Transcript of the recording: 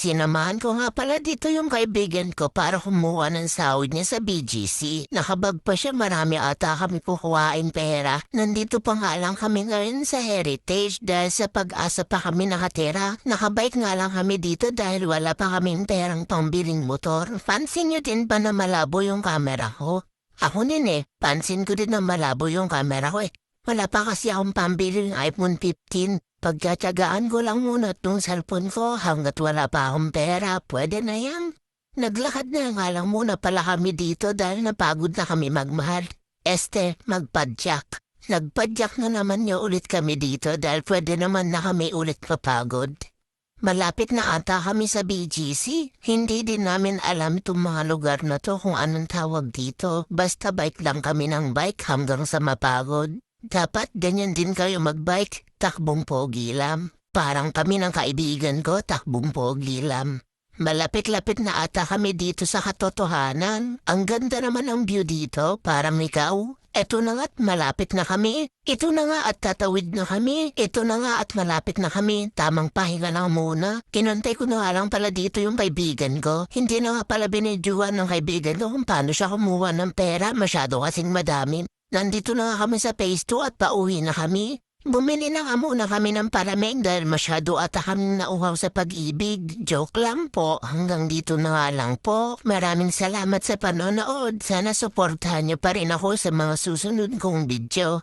Sinamahan ko nga pala dito yung kaibigan ko para kumuha ng sahod niya sa BGC. Nakabag pa siya marami ata kami kukuhain pera. Nandito pa nga lang kami ngayon sa Heritage dahil sa pag-asa pa kami nakatira. Nakabike nga lang kami dito dahil wala pa kaming perang pambiling motor. Pansin niyo din ba na malabo yung camera ko? Ako din eh, pansin ko din na malabo yung camera ko eh. Wala pa kasi akong pambiling iPhone 15. Pagkatsagaan ko lang muna tong cellphone ko hanggat wala pa akong pera, pwede na yan. Naglakad na nga lang muna pala kami dito dahil napagod na kami magmahal. Este, magpadyak. Nagpadyak na naman niyo ulit kami dito dahil pwede naman na kami ulit papagod. Malapit na ata kami sa BGC. Hindi din namin alam itong mga lugar na to kung anong tawag dito. Basta bike lang kami ng bike hanggang sa mapagod. Dapat ganyan din kayo magbike, takbong pogi lang. Parang kami ng kaibigan ko, takbong pogi lang. Malapit-lapit na ata kami dito sa katotohanan. Ang ganda naman ng view dito, parang ikaw. Eto na nga't malapit na kami. Ito na nga at tatawid na kami. Ito na nga at malapit na kami. Tamang pahinga lang muna. Kinantay ko na lang pala dito yung kaibigan ko. Hindi na nga pala binidyohan ng kaibigan ko kung paano siya kumuha ng pera. Masyado kasing madami. Nandito na kami sa phase 2 at pauwi na kami. Bumili na nga muna kami ng paraming dahil masyado ata kami nauhaw sa pag-ibig. Joke lang po. Hanggang dito na nga lang po. Maraming salamat sa panonood. Sana suportahan niyo pa rin ako sa mga susunod kong video.